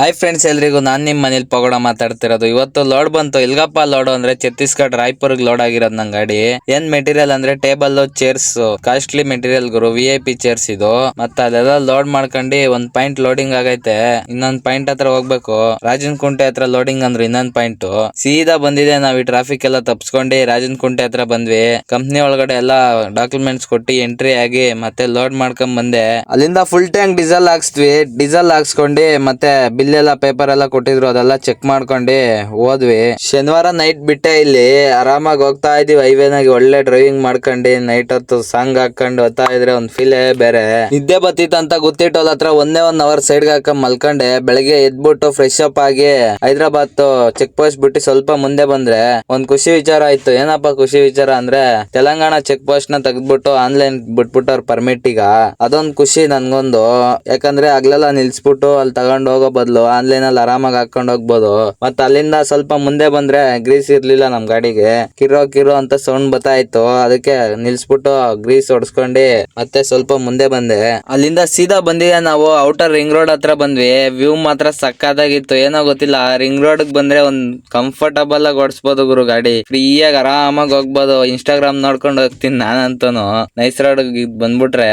Hi friends ಎಲ್ರಿಗೂ ನಾನು ನಿಮ್ಮ ಮನೇಲಿ ಪಗೋಡ ಮಾತಾಡ್ತಿರೋದು. ಇವತ್ತು ಲೋಡ್ ಬಂತು. ಇಲ್ಗಪ್ಪ ಲೋಡ್ ಅಂದ್ರೆ ಛತ್ತೀಸ್ಗಢ ರಾಯ್ಪುರ್ಗೆ ಲೋಡ್ ಆಗಿರೋದು ನಂಗೆ ಗಾಡಿ. ಏನ್ ಮೆಟೀರಿಯಲ್ ಅಂದ್ರೆ ಟೇಬಲ್ ಚೇರ್ಸ್ ಕಾಸ್ಟ್ಲಿ ಮೆಟೀರಿಯಲ್ ಗುರು ವಿ ಐ ಪಿ ಚೇರ್ಸ್ ಇದು. ಮತ್ತೆ ಅದೆಲ್ಲ ಲೋಡ್ ಮಾಡ್ಕೊಂಡಿ ಒಂದ್ ಪಾಯಿಂಟ್ ಲೋಡಿಂಗ್ ಆಗೈತೆ. ಇನ್ನೊಂದ್ ಪಾಯಿಂಟ್ ಹತ್ರ ಹೋಗ್ಬೇಕು. ರಾಜನ್ ಕುಂಟೆ ಹತ್ರ ಲೋಡಿಂಗ್ ಅಂದ್ರೆ ಇನ್ನೊಂದ್ ಪಾಯಿಂಟ್ ಸೀದಾ ಬಂದಿದೆ ನಾವ್ ಈ ಟ್ರಾಫಿಕ್ ಎಲ್ಲ ತಪ್ಸ್ಕೊಂಡು ರಾಜನ್ ಕುಂಟೆ ಹತ್ರ ಬಂದ್ವಿ. ಕಂಪ್ನಿ ಒಳಗಡೆ ಎಲ್ಲ ಡಾಕ್ಯುಮೆಂಟ್ಸ್ ಕೊಟ್ಟು ಎಂಟ್ರಿ ಆಗಿ ಮತ್ತೆ ಲೋಡ್ ಮಾಡ್ಕೊಂಡ್ ಬಂದೆ. ಅಲ್ಲಿಂದ ಫುಲ್ ಟ್ಯಾಂಕ್ ಡೀಸೆಲ್ ಹಾಕ್ಸ್ವಿ ಡೀಸೆಲ್ ಹಾಕ್ಸ್ಕೊಂಡು ಮತ್ತೆ ಬಿಲ್ ಎಲ್ಲ ಪೇಪರ್ ಎಲ್ಲ ಕೊಟ್ಟಿದ್ರು, ಅದೆಲ್ಲ ಚೆಕ್ ಮಾಡ್ಕೊಂಡು ಹೋದ್ವಿ. ಶನಿವಾರ ನೈಟ್ ಬಿಟ್ಟೆ ಇಲ್ಲಿ. ಆರಾಮಾಗಿ ಹೋಗ್ತಾ ಇದೀವಿ ಹೈವೇನಾಗಿ ಒಳ್ಳೆ ಡ್ರೈವಿಂಗ್ ಮಾಡ್ಕೊಂಡು ನೈಟ್ ಹೊತ್ತು ಸಾಂಗ್ ಹಾಕೊಂಡು ಹೋಗ್ತಾ ಇದ್ರೆ ಒಂದ್ ಫೀಲೇ ಬೇರೆ. ನಿದ್ದೆ ಬತ್ತಿತ್ತು ಅಂತ ಗೊತ್ತಿಟ್ಟು ಅಲ್ಲ ಹತ್ರ ಒಂದೇ ಒಂದ್ ಅವರ್ ಸೈಡ್ ಹಾಕೊಂಡ್ ಮಲ್ಕೊಂಡೆ. ಬೆಳಗ್ಗೆ ಎದ್ಬಿಟ್ಟು ಫ್ರೆಶ್ ಅಪ್ ಆಗಿ ಹೈದ್ರಾಬಾದ್ ಚೆಕ್ ಪೋಸ್ಟ್ ಬಿಟ್ಟು ಸ್ವಲ್ಪ ಮುಂದೆ ಬಂದ್ರೆ ಒಂದ್ ಖುಷಿ ವಿಚಾರ ಆಯ್ತು. ಏನಪ್ಪಾ ಖುಷಿ ವಿಚಾರ ಅಂದ್ರೆ ತೆಲಂಗಾಣ ಚೆಕ್ ಪೋಸ್ಟ್ನ ತೆಗ್ದ್ಬಿಟ್ಟು ಆನ್ಲೈನ್ ಬಿಟ್ಬಿಟ್ಟವ್ರ ಪರ್ಮಿಟ್ ಈಗ. ಅದೊಂದ್ ಖುಷಿ ನನ್ಗೊಂದು. ಯಾಕಂದ್ರೆ ಅಗ್ಲೆಲ್ಲ ನಿಲ್ಸ್ಬಿಟ್ಟು ಅಲ್ಲಿ ತಗೊಂಡ್ ಹೋಗೋ ಬದ್ಲು ಆನ್ಲೈನ್ ಅಲ್ಲಿ ಆರಾಮಾಗಿ ಹಾಕೊಂಡು ಹೋಗ್ಬೋದು. ಮತ್ತ ಅಲ್ಲಿಂದ ಸ್ವಲ್ಪ ಮುಂದೆ ಬಂದ್ರೆ ಗ್ರೀಸ್ ಇರ್ಲಿಲ್ಲ ನಮ್ ಗಾಡಿಗೆ. ಕಿರೋ ಕಿರೋ ಅಂತ ಸೌಂಡ್ ಬತ್ತಾ ಇತ್ತು. ಅದಕ್ಕೆ ನಿಲ್ಸ್ಬಿಟ್ಟು ಗ್ರೀಸ್ ಹೊಡ್ಸ್ಕೊಂಡಿ ಮತ್ತೆ ಸ್ವಲ್ಪ ಮುಂದೆ ಬಂದೆ. ಅಲ್ಲಿಂದ ಸೀದಾ ಬಂದಿದೆ ನಾವು. ಔಟರ್ ರಿಂಗ್ ರೋಡ್ ಹತ್ರ ಬಂದ್ವಿ. ವ್ಯೂ ಮಾತ್ರ ಸಕ್ಕತ್ತಾಗಿತ್ತು ಏನೋ ಗೊತ್ತಿಲ್ಲ ರಿಂಗ್ ರೋಡ್ ಬಂದ್ರೆ ಒಂದ್ ಕಂಫರ್ಟಬಲ್ ಆಗಿ ಓಡಿಸ್ಬೋದು ಗುರು ಗಾಡಿ. ಫ್ರೀಯಾಗಿ ಆರಾಮಾಗಿ ಹೋಗ್ಬೋದು. ಇನ್ಸ್ಟಾಗ್ರಾಮ್ ನೋಡ್ಕೊಂಡು ಹೋಗ್ತೀನಿ ನಾನಂತೂ ನೈಸ್ ರೋಡ್ ಬಂದ್ಬಿಟ್ರೆ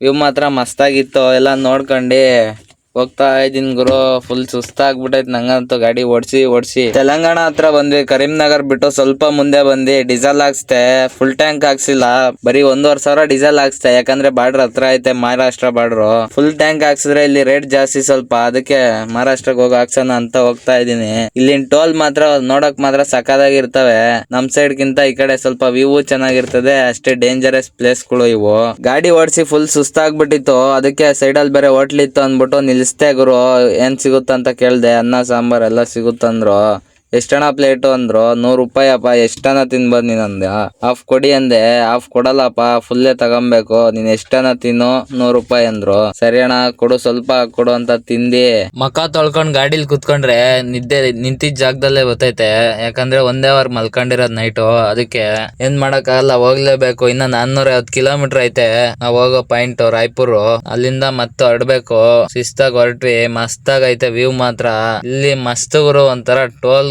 ವ್ಯೂ ಮಾತ್ರ ಮಸ್ತಾಗಿತ್ತು. ಎಲ್ಲ ನೋಡ್ಕೊಂಡು ಹೋಗ್ತಾ ಇದೀನಿ ಗುರು. ಫುಲ್ ಸುಸ್ತಾಗ್ಬಿಟ್ಟೈತ್. ನಂಗಂತೂ ಗಾಡಿ ಓಡಿಸಿ ಓಡಿಸಿ. ತೆಲಂಗಾಣ ಹತ್ರ ಬಂದ್ವಿ. ಕರೀಂನಗರ್ ಬಿಟ್ಟು ಸ್ವಲ್ಪ ಮುಂದೆ ಬಂದು ಡೀಸೆಲ್ ಹಾಕ್ಸ್ತೆ ಫುಲ್ ಟ್ಯಾಂಕ್ ಹಾಕ್ಸಿಲ್ಲ. ಬರೀ ಒಂದೂವರೆ ಸಾವಿರ ಡೀಸೆಲ್ ಹಾಕ್ಸ್ತೆ ಯಾಕಂದ್ರೆ ಬಾರ್ಡರ್ ಹತ್ರ ಐತೆ, ಮಹಾರಾಷ್ಟ್ರ ಬಾರ್ಡ್ರು. ಫುಲ್ ಟ್ಯಾಂಕ್ ಹಾಕ್ಸಿದ್ರೆ ಇಲ್ಲಿ ರೇಟ್ ಜಾಸ್ತಿ ಸ್ವಲ್ಪ. ಅದಕ್ಕೆ ಮಹಾರಾಷ್ಟ್ರಕ್ಕೆ ಹೋಗಿ ಹಾಕ್ಸೋಣ ಅಂತ ಹೋಗ್ತಾ ಇದೀನಿ ಇಲ್ಲಿನ ಟೋಲ್ ಮಾತ್ರ ನೋಡಕ್ ಮಾತ್ರ ಸಕ್ಕದಾಗಿರ್ತವೆ ನಮ್ ಸೈಡ್ ಗಿಂತ ಈ ಕಡೆ ಸ್ವಲ್ಪ ವ್ಯೂ ಚೆನ್ನಾಗಿರ್ತದೆ. ಅಷ್ಟೇ ಡೇಂಜರಸ್ ಪ್ಲೇಸ್ಗಳು ಇವು. ಗಾಡಿ ಓಡಿಸಿ ಫುಲ್ ಸುಸ್ತಾಗ್ಬಿಟ್ಟಿತ್ತು. ಅದಕ್ಕೆ ಸೈಡ್ ಅಲ್ಲಿ ಬೇರೆ ಹೋಟ್ಲ್ ಇತ್ತು ಅಂದ್ಬಿಟ್ಟು ನಿಲ್ಲಿಸ್ದೆ ಗುರು ಏನ್ ಸಿಗುತ್ತಂತ ಕೇಳ್ದೆ ಅನ್ನ ಸಾಂಬಾರ್ ಎಲ್ಲ ಸಿಗುತ್ತಂದ್ರು. ಎಷ್ಟಣ ಪ್ಲೇಟು ಅಂದ್ರು, ನೂರು ರೂಪಾಯಿ ಅಪ್ಪ ಎಷ್ಟನ ತಿನ್ಬೋದು ನೀನ್ ಅಂದೆ. ಹಾಫ್ ಕೊಡಿ ಅಂದೆ. ಹಾಫ್ ಕೊಡಲ್ಲಪ್ಪ ಫುಲ್ಲೇ ತಗೊಬೇಕು. ನೀನ್ ಎಷ್ಟನ ತಿನ್ನು, ನೂರು ರೂಪಾಯಿ ಅಂದ್ರು. ಸರಿ ಅಣ್ಣ, ಕೊಡು, ಸ್ವಲ್ಪ ಕೊಡು ಅಂತ ತಿಂದಿ. ಮಕ ತೊಳ್ಕೊಂಡ್ ಗಾಡಿಲಿ ಕುತ್ಕೊಂಡ್ರೆ ನಿದ್ದೆ, ನಿಂತಿದ್ ಜಾಗದಲ್ಲೇ ಗೊತ್ತೈತೆ ಯಾಕಂದ್ರೆ ಒಂದೇ ಅವರ್ ಮಲ್ಕೊಂಡಿರೋದ್ ನೈಟು ಅದಕ್ಕೆ ಏನ್ ಮಾಡಕ್ಕಾಗಲ್ಲ, ಹೋಗ್ಲೇಬೇಕು. ಇನ್ನ ನಾನ್ನೂರ ಐವತ್ ಕಿಲೋಮೀಟರ್ ಐತೆ. ನಾವ್ ಹೋಗೋ ಪಾಯಿಂಟ್ ರಾಯ್ಪುರ್ ಅಲ್ಲಿಂದ ಮತ್ತೆ ಹೊರಡ್ಬೇಕು. ಶಿಸ್ತಾಗ್ ಹೊರಟ್ವಿ. ಮಸ್ತಾಗ್ ಐತೆ ವ್ಯೂ ಮಾತ್ರ. ಇಲ್ಲಿ ಮಸ್ತ್ ಗುರು ಒಂಥರ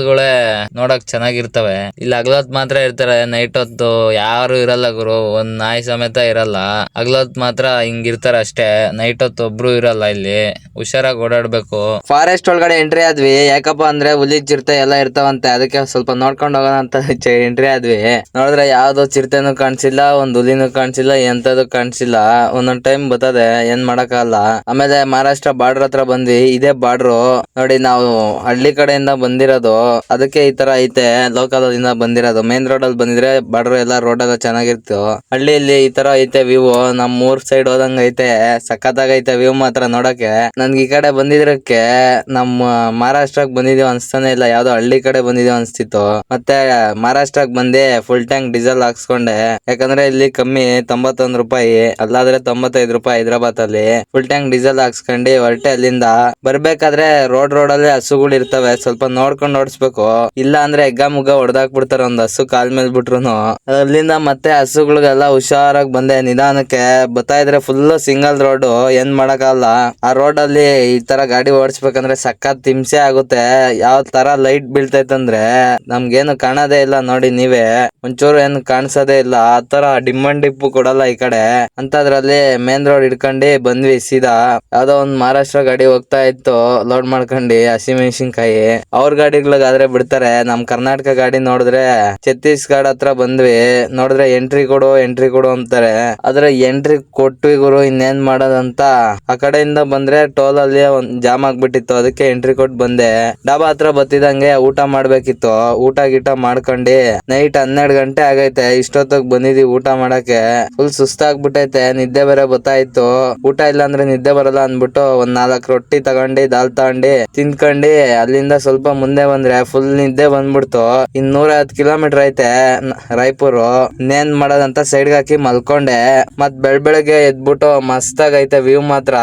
ಟೋಲ್ಗಳೇ ನೋಡಕ್ ಚೆನ್ನಾಗಿರ್ತವೆ. ಇಲ್ಲಿ ಹಗ್ಲೊತ್ ಮಾತ್ರ ಇರ್ತಾರೆ ನೈಟ್ ಹೊತ್ತು ಯಾರು ಇರಲ್ಲ ಗುರು, ಒಂದ್ ನಾಯಿ ಸಮೇತ ಇರಲ್ಲ. ಹಗ್ಲೊತ್ ಮಾತ್ರ ಹಿಂಗಿರ್ತಾರೆ ಅಷ್ಟೇ ನೈಟ್ ಹೊತ್ತು ಒಬ್ರು ಇರಲ್ಲ ಇಲ್ಲಿ. ಹುಷಾರಾಗಿ ಓಡಾಡ್ಬೇಕು. ಫಾರೆಸ್ಟ್ ಒಳಗಡೆ ಎಂಟ್ರಿ ಆದ್ವಿ, ಯಾಕಪ್ಪ ಅಂದ್ರೆ ಹುಲಿ, ಚಿರತೆ ಎಲ್ಲ ಇರ್ತಾವಂತೆ, ಅದಕ್ಕೆ ಸ್ವಲ್ಪ ನೋಡ್ಕೊಂಡು ಹೋಗೋಣ ಅಂತ ಎಂಟ್ರಿ ಆದ್ವಿ. ನೋಡಿದ್ರೆ ಯಾವ್ದು ಚಿರತೆನು ಕಾಣಿಸಿಲ್ಲ, ಒಂದ್ ಹುಲಿನೂ ಕಾಣಿಸಿಲ್ಲ, ಎಂತದು ಕಾಣಿಸಿಲ್ಲ. ಒಂದೊಂದ್ ಟೈಮ್ ಬರ್ತದೆ, ಏನ್ ಮಾಡಕ್ಕಾಗಲ್ಲ. ಆಮೇಲೆ ಮಹಾರಾಷ್ಟ್ರ ಬಾರ್ಡರ್ ಹತ್ರ ಬಂದ್ವಿ, ಇದೇ ಬಾರ್ಡ್ರು ನೋಡಿ, ನಾವು ಹಳ್ಳಿ ಕಡೆಯಿಂದ ಬಂದಿರೋದು ಅದಕ್ಕೆ ಈ ತರ ಐತೆ. ಲೋಕಲ್ ಇಂದ ಬಂದಿರೋದು ಮೇನ್ ರೋಡ್ ಅಲ್ಲಿ ಬಂದಿದ್ರೆ ಬಾರ್ಡರ್ ಎಲ್ಲ ರೋಡ್ ಎಲ್ಲ ಚೆನ್ನಾಗಿತ್ತು ಹಳ್ಳಿಯಲ್ಲಿ ಈ ತರ ಐತೆ ವ್ಯೂ ನಮ್ ಊರ್ ಸೈಡ್ ಹೋದಂಗ ಐತೆ. ಸಖತ್ತಾಗೈತೆ ವ್ಯೂ ಮಾತ್ರ ನೋಡಕ್ಕೆ. ನನ್ಗೆ ಈ ಕಡೆ ಬಂದಿದ್ರಕ್ಕೆ ನಮ್ಮ ಮಹಾರಾಷ್ಟ್ರಕ್ ಬಂದಿದೀವಿ ಅನ್ಸ್ತಾನೆ ಇಲ್ಲ. ಯಾವ್ದೋ ಹಳ್ಳಿ ಕಡೆ ಬಂದಿದೀವಿ ಅನ್ಸ್ತಿತ್ತು. ಮತ್ತೆ ಮಹಾರಾಷ್ಟ್ರಕ್ ಬಂದೆ ಫುಲ್ ಟ್ಯಾಂಕ್ ಡೀಸೆಲ್ ಹಾಕ್ಸ್ಕೊಂಡೆ. ಯಾಕಂದ್ರೆ ಇಲ್ಲಿ ಕಮ್ಮಿ ತೊಂಬತ್ತೊಂದ್ ರೂಪಾಯಿ, ಅಲ್ಲಾದ್ರೆ ತೊಂಬತ್ತೈದು ರೂಪಾಯಿ ಹೈದ್ರಾಬಾದ್ ಅಲ್ಲಿ ಫುಲ್ ಟ್ಯಾಂಕ್ ಡೀಸೆಲ್ ಹಾಕ್ಸ್ಕೊಂಡಿ ಹೊರಟೆ ಅಲ್ಲಿಂದ. ಬರ್ಬೇಕಾದ್ರೆ ರೋಡ್ ರೋಡ್ ಅಲ್ಲಿ ಹಸುಗಳು ಇರ್ತವೆ. ಸ್ವಲ್ಪ ನೋಡ್ಕೊಂಡು ಓಡಿಸ್ಬೇಕು. ಇಲ್ಲ ಅಂದ್ರೆ ಎಗ್ಗ ಮುಗ್ಗ ಹೊಡೆದಾಕ್ಬಿಡ್ತಾರೆ ಒಂದ್ ಹಸು ಕಾಲ್ ಮೇಲ್ ಬಿಟ್ರುನು. ಅಲ್ಲಿಂದ ಮತ್ತೆ ಹಸುಗಳಿಗೆಲ್ಲ ಹುಷಾರಾಗಿ ಬಂದೆ ನಿಧಾನಕ್ಕೆ. ಬತ್ತಾ ಇದ್ರೆ ಫುಲ್ ಸಿಂಗಲ್ ರೋಡ್ ಏನ್ ಮಾಡಕ್ಕಾಗಲ್ಲ. ಆ ರೋಡ್ ಅಲ್ಲಿ ಈ ತರ ಗಾಡಿ ಓಡಿಸ್ಬೇಕಂದ್ರೆ ಸಖತ್ ಹಿಂಸೆ ಆಗುತ್ತೆ. ಯಾವ ತರ ಲೈಟ್ ಬೀಳ್ತೈತಂದ್ರೆ ನಮ್ಗೇನು ಕಾಣೋದೇ ಇಲ್ಲ ನೋಡಿ ನೀವೇ. ಒಂಚೂರು ಏನು ಕಾಣಿಸೋದೇ ಇಲ್ಲ. ಆ ತರ ಡಿಮ್ಮಂಡ್ ಡಿಪ್ಪು ಕೊಡಲ್ಲ ಈ ಕಡೆ. ಅಂತದ್ರಲ್ಲಿ ಮೇನ್ ರೋಡ್ ಹಿಡ್ಕೊಂಡು ಬಂದ್ವಿ ಸೀದಾ. ಯಾವ್ದೋ ಒಂದ್ ಮಹಾರಾಷ್ಟ್ರ ಗಾಡಿ ಹೋಗ್ತಾ ಇತ್ತು ಲೋಡ್ ಮಾಡ್ಕೊಂಡು ಹಸಿಮೆಣಸಿನ್ಕಾಯಿ ಅವ್ರ ಗಾಡಿಗಳಿಗಾದ್ರೆ ಬಿಡ್ತಾರೆ. ನಮ್ ಕರ್ನಾಟಕ ಗಾಡಿ ನೋಡಿದ್ರೆ ಛತ್ತೀಸ್ಗಢ ಹತ್ರ ಬಂದ್ವಿ. ನೋಡಿದ್ರೆ ಎಂಟ್ರಿ ಕೊಡು ಎಂಟ್ರಿ ಕೊಡು ಅಂತಾರೆ. ಆದ್ರೆ ಎಂಟ್ರಿ ಕೊಟ್ಟು ಗುರು ಇನ್ನೇನ್ ಮಾಡೋದಂತ ಆ ಕಡೆಯಿಂದ ಬಂದ್ರೆ ಟೋಲ್ ಅಲ್ಲಿ ಒಂದ್ ಜಾಮ್ ಆಗ್ಬಿಟ್ಟಿತ್ತು. ಅದಕ್ಕೆ ಎಂಟ್ರಿ ಕೊಟ್ಟು ಬಂದೆ. ಡಾಬಾ ಹತ್ರ ಬತ್ತಿದಂಗೆ ಊಟ ಮಾಡ್ಬೇಕಿತ್ತು. ಊಟ ಗೀಟ ಮಾಡ್ಕೊಂಡಿ ನೈಟ್ ಹನ್ನೆರಡು ಗಂಟೆ ಆಗೈತೆ. ಇಷ್ಟೊತ್ತಿಗೆ ಬಂದಿದೀವಿ ಊಟ ಮಾಡಕ್ಕೆ. ಫುಲ್ ಸುಸ್ತಾಗ್ಬಿಟ್ಟೈತೆ ನಿದ್ದೆ ಬೇರೆ ಬತ್ತಾಯ್ತು. ಊಟ ಇಲ್ಲ ಅಂದ್ರೆ ನಿದ್ದೆ ಬರಲ್ಲ ಅನ್ಬಿಟ್ಟು ಒಂದ್ ನಾಲ್ಕು ರೊಟ್ಟಿ ತಗೊಂಡಿ, ದಾಲ್ ತಗೊಂಡಿ ತಿನ್ಕೊಂಡಿ ಅಲ್ಲಿಂದ ಸ್ವಲ್ಪ ಮುಂದೆ ಬಂದ್ರೆ ಫುಲ್ ನಿದ್ದೆ ಬಂದ್ಬಿಡ್ತು. ಇನ್ ನೂರ ಹತ್ತು ಕಿಲೋಮೀಟರ್ ಐತೆ ರಾಯ್ಪುರ್. ಇನ್ನೇನ್ ಮಾಡೋದಂತ ಸೈಡ್ಗೆ ಹಾಕಿ ಮಲ್ಕೊಂಡೆ. ಮತ್ ಬೆಳ್ ಬೆಳಗ್ಗೆ ಎದ್ಬಿಟ್ಟು ಮಸ್ತ್ ಐತೆ ವ್ಯೂ ಮಾತ್ರ.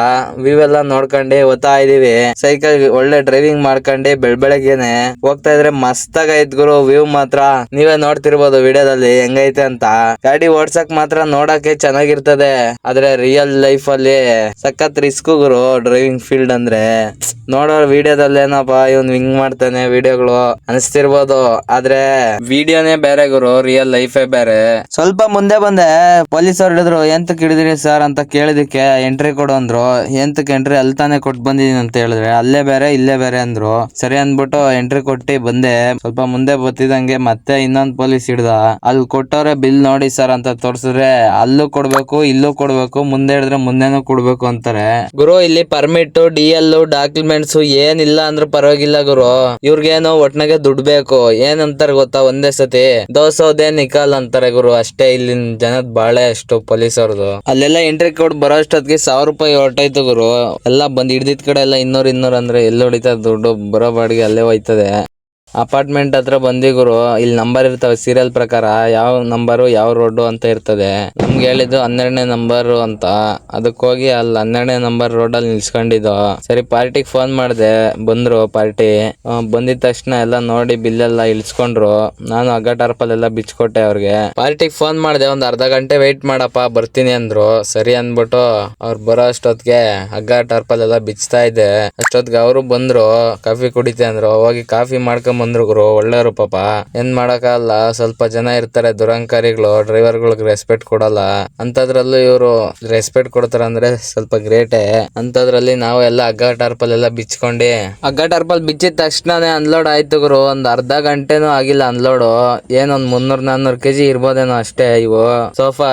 ವ್ಯೂ ಎಲ್ಲ ನೋಡ್ಕೊಂಡು, ಓದ್ತಾ ಇದೀವಿ. ಸೈಕಲ್ ಒಳ್ಳೆ ಡ್ರೈವಿಂಗ್ ಮಾಡ್ಕೊಂಡು ಬೆಳ್ ಬೆಳಗ್ಗೆನೆ. ಹೋಗ್ತಾ ಇದ್ರೆ ಮಸ್ತ್ ಆಗೈತ್ ಗುರು ವ್ಯೂ ಮಾತ್ರ. ನೀವೇ ನೋಡ್ತಿರ್ಬೋದು ವಿಡಿಯೋದಲ್ಲಿ ಹೆಂಗೈತೆ ಅಂತ. ಗಾಡಿ ಓಡ್ಸಕ್ ಮಾತ್ರ ನೋಡಕ್ಕೆ ಚೆನ್ನಾಗಿರ್ತದೆ. ಆದ್ರೆ ರಿಯಲ್ ಲೈಫ್ ಅಲ್ಲಿ ಸಖತ್ ರಿಸ್ಕ್ ಗುರು ಡ್ರೈವಿಂಗ್ ಫೀಲ್ಡ್ ಅಂದ್ರೆ. ನೋಡೋ ವಿಡಿಯೋದಲ್ಲಿ ಏನಪ್ಪ ಇವ್ನ್ ಹಿಂಗ್ ಮಾಡ್ತಾನೆ, ವಿಡಿಯೋಗಳು ಅನಿಸ್ತಿರ್ಬೋದು. ಆದ್ರೆ ವಿಡಿಯೋನೇ ಬೇರೆ ಗುರು ರಿಯಲ್ ಲೈಫೇ ಬೇರೆ. ಸ್ವಲ್ಪ ಮುಂದೆ ಬಂದೆ. ಪೊಲೀಸ್ ಅವ್ರು ಹಿಡಿದ್ರು ಎಂತಕ್ ಹಿಡಿದಿರಿ ಸರ್ ಅಂತ ಕೇಳಿದಕ್ಕೆ ಎಂಟ್ರಿ ಕೊಡು ಅಂದ್ರು. ಎಂತಕ್ ಎಂಟ್ರಿ ಅಲ್ಲಿ ತಾನೇ ಕೊಟ್ಟು ಬಂದಿದೀನಿ ಅಂತ ಹೇಳಿದ್ರೆ, ಅಲ್ಲೇ ಬೇರೆ, ಇಲ್ಲೇ ಬೇರೆ ಅಂದ್ರು. ಸರಿ ಅಂದ್ಬಿಟ್ಟು ಎಂಟ್ರಿ ಕೊಟ್ಟಿ ಬಂದೆ. ಸ್ವಲ್ಪ ಮುಂದೆ ಬತ್ತಿದಂಗೆ ಮತ್ತೆ ಇನ್ನೊಂದ್ ಪೊಲೀಸ್ ಹಿಡ್ದ. ಅಲ್ಲಿ ಕೊಟ್ಟವ್ರೆ ಬಿಲ್ ನೋಡಿ ಸರ್ ಅಂತ ತೋರ್ಸಿದ್ರೆ, ಅಲ್ಲೂ ಕೊಡ್ಬೇಕು, ಇಲ್ಲೂ ಕೊಡ್ಬೇಕು, ಮುಂದೆ ಹಿಡಿದ್ರೆ ಮುಂದೆನೂ ಕೊಡ್ಬೇಕು ಅಂತಾರೆ. ಗುರು, ಇಲ್ಲಿ ಪರ್ಮಿಟ್ ಡಿ ಎಲ್ ಡಾಕ್ಯುಮೆಂಟ್ಸ್ ಏನಿಲ್ಲ ಅಂದ್ರೆ ಪರವಾಗಿಲ್ಲ ಗುರು. ಇವ್ರಿಗೇನು ಒಟ್ನಾಗೆ ದುಡ್ಡು ಬೇಕು. ಏನಂತಾರ ಗೊತ್ತಾ? ಒಂದೇ ಸತಿ ದೋಸೋದೆ ನಿಕಾಲ್ ಅಂತಾರೆ ಗುರು. ಅಷ್ಟೇ ಇಲ್ಲಿನ ಜನದ ಬಾಳೆ ಅಷ್ಟು ಪೊಲೀಸ್ ಅವ್ರದ್ದು ಅಲ್ಲೆಲ್ಲ ಎಂಟ್ರಿ ಕೊಡ್ ಬರೋ ಅಷ್ಟೊತ್ತಿಗೆ ಸಾವಿರ ರೂಪಾಯಿ ಹೊರಟಾಯ್ತು ಗುರು. ಎಲ್ಲ ಬಂದ್ ಹಿಡ್ದಿದ್ ಕಡೆ ಎಲ್ಲ ಇನ್ನೂರ್ ಇನ್ನೂರ್ ಅಂದ್ರೆ ಎಲ್ಲಿ ಹೊಡಿತದ ದುಡ್ಡು? ಬರೋ ಬಾಡಿಗೆ ಅಲ್ಲೇ ಹೋಯ್ತದೆ. ಅಪಾರ್ಟ್ಮೆಂಟ್ ಹತ್ರ ಬಂದಿ ಗುರು, ಇಲ್ಲಿ ನಂಬರ್ ಇರ್ತವೆ ಸೀರಿಯಲ್ ಪ್ರಕಾರ ಯಾವ ನಂಬರು ಯಾವ ರೋಡು ಅಂತ ಇರ್ತದೆ. ನಮ್ಗೆ ಹೇಳಿದ್ದು ಹನ್ನೆರಡನೇ ನಂಬರ್ ಅಂತ. ಅದಕ್ಕೆ ಹೋಗಿ ಅಲ್ಲಿ ಹನ್ನೆರಡನೇ ನಂಬರ್ ರೋಡಲ್ಲಿ ನಿಲ್ಸ್ಕೊಂಡಿದ್ದು. ಸರಿ ಪಾರ್ಟಿಗೆ ಫೋನ್ ಮಾಡಿದೆ, ಬಂದ್ರು ಪಾರ್ಟಿ ಬಂದಿದ ತಕ್ಷಣ ಎಲ್ಲ ನೋಡಿ ಬಿಲ್ ಎಲ್ಲ ಇಳಿಸ್ಕೊಂಡ್ರು. ನಾನು ಹಗ್ಗ ಟಾರ್ಪಲ್ ಎಲ್ಲ ಬಿಚ್ಕೊಟ್ಟೆ ಅವ್ರಿಗೆ. ಪಾರ್ಟಿಗೆ ಫೋನ್ ಮಾಡಿದೆ, ಒಂದ್ ಅರ್ಧ ಗಂಟೆ ವೆಯ್ಟ್ ಮಾಡಪ್ಪ, ಬರ್ತೀನಿ ಅಂದ್ರು. ಸರಿ ಅಂದ್ಬಿಟ್ಟು ಅವ್ರು ಬರೋ ಅಷ್ಟೊತ್ತಿಗೆ ಹಗ್ಗ ಟಾರ್ಪಲ್ ಎಲ್ಲ ಬಿಚ್ತಾ ಇದ್ದೆ. ಅಷ್ಟೊತ್ತಿಗೆ ಅವರು ಬಂದ್ರು ಕಾಫಿ ಕುಡಿತೆ ಅಂದ್ರು. ಹೋಗಿ ಕಾಫಿ ಮಾಡ್ಕೊಂಡ್ ಬಂದ್ರು ಗುರು ಒಳ್ಳೆಯವರು ಪಾಪ. ಏನ್ ಮಾಡಕ್ಕಾಗಲ್ಲ ಸ್ವಲ್ಪ ಜನ ಇರ್ತಾರೆ, ದುರಂಕಾರಿಗಳು, ಡ್ರೈವರ್ಗಳಿಗೆ ರೆಸ್ಪೆಕ್ಟ್ ಕೊಡಲ್ಲ. ಅಂತದ್ರಲ್ಲೂ ಇವರು ರೆಸ್ಪೆಕ್ಟ್ ಕೊಡ್ತಾರ ಅಂದ್ರೆ ಸ್ವಲ್ಪ ಗ್ರೇಟೆ. ಅಂತದ್ರಲ್ಲಿ ನಾವು ಎಲ್ಲ ಹಗ್ಗ ಟಾರ್ಪಲ್ ಎಲ್ಲ ಬಿಚ್ಕೊಂಡು ಹಗ್ಗ ಟಾರ್ಪಲ್ ಬಿಚ್ಚಿದ ತಕ್ಷಣನೇ ಅನ್ಲೋಡ್ ಆಯ್ತು ಗುರು. ಒಂದ್ ಅರ್ಧ ಗಂಟೆನೂ ಆಗಿಲ್ಲ ಅನ್ಲೋಡು ಏನೊಂದ್ ಮುನ್ನೂರ್ ನಾನ್ನೂರ್ ಕೆಜಿ ಇರ್ಬೋದೇನೋ ಅಷ್ಟೇ ಇವು. Sofa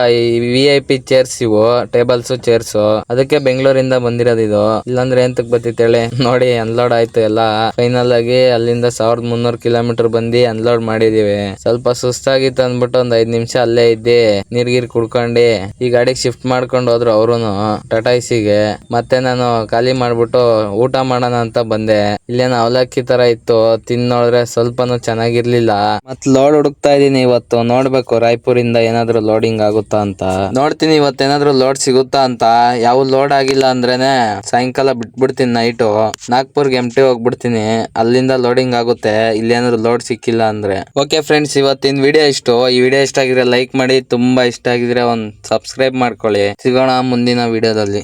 V I P chairs ಇವು ಟೇಬಲ್ಸ್ ಚೇರ್ಸ್ ಅದಕ್ಕೆ ಬೆಂಗಳೂರಿಂದ ಬಂದಿರೋದು ಇದು. ಇಲ್ಲಾಂದ್ರೆ ಎಂತಕ್ ಬತ್ತಿತ್ತು ಹೇಳಿ? ನೋಡಿ ಅನ್ಲೋಡ್ ಆಯ್ತು ಎಲ್ಲ. ಫೈನಲ್ ಆಗಿ ಅಲ್ಲಿಂದ ಸಾವಿರದ ಮುನ್ನೂರ್ ಕಿಲೋಮೀಟರ್ ಬಂದು ಅನ್ಲೋಡ್ ಮಾಡಿದೀವಿ. ಸ್ವಲ್ಪ ಸುಸ್ತಾಗಿತ್ತು ಅಂದ್ಬಿಟ್ಟು ಒಂದ್ ಐದ್ ನಿಮಿಷ ಅಲ್ಲೇ ಇದ್ದಿ. ನೀರ್ ಗೀರ್ ಕುಡ್ಕೊಂಡು ಈ ಗಾಡಿಗೆ ಶಿಫ್ಟ್ ಮಾಡ್ಕೊಂಡು ಹೋದ್ರು ಅವ್ರುನು, ಟಾಟಾ ಗೆ ಮತ್ತೆ ನಾನು ಖಾಲಿ ಮಾಡ್ಬಿಟ್ಟು ಊಟ ಮಾಡೋಣ ಅಂತ ಬಂದೆ. ಇಲ್ಲೇನ ಅವಲಕ್ಕಿ ತರ ಇತ್ತು ತಿನ್ ನೋಡಿದ್ರೆ ಸ್ವಲ್ಪನೂ ಚೆನ್ನಾಗಿರ್ಲಿಲ್ಲ. ಮತ್ ಲೋಡ್ ಹುಡುಕ್ತಾ ಇದೀನಿ ಇವತ್ತು, ನೋಡ್ಬೇಕು ರಾಯ್ಪುರಿಂದ ಏನಾದ್ರು ಲೋಡಿಂಗ್ ಆಗುತ್ತಾ ಅಂತ. ನೋಡ್ತೀನಿ ಇವತ್ತೇನಾದ್ರು ಲೋಡ್ ಸಿಗುತ್ತಾ ಅಂತ. ಯಾವ ಲೋಡ್ ಆಗಿಲ್ಲ ಅಂದ್ರೇನೆ ಸಾಯಂಕಾಲ ಬಿಟ್ಬಿಡ್ತೀನಿ ನೈಟು. ನಾಗ್ಪುರ್ಗೆ ಎಂಟಿ ಹೋಗ್ಬಿಡ್ತೀನಿ. ಅಲ್ಲಿಂದ ಲೋಡಿಂಗ್ ಆಗುತ್ತೆ. ಇಲ್ಲೇನಾದ್ರು ಲೋಡ್ ಸಿಕ್ಕಿಲ್ಲ ಅಂದ್ರೆ. ಓಕೆ ಫ್ರೆಂಡ್ಸ್ ಇವತ್ತಿನ ವಿಡಿಯೋ ಇಷ್ಟು. ಈ ವಿಡಿಯೋ ಇಷ್ಟ ಆಗಿದ್ರೆ ಲೈಕ್ ಮಾಡಿ. ತುಂಬಾ ಇಷ್ಟ ಆಗಿದ್ರೆ ಒಂದ್ ಸಬ್ಸ್ಕ್ರೈಬ್ ಮಾಡ್ಕೊಳ್ಳಿ. ಸಿಗೋಣ ಮುಂದಿನ ವಿಡಿಯೋದಲ್ಲಿ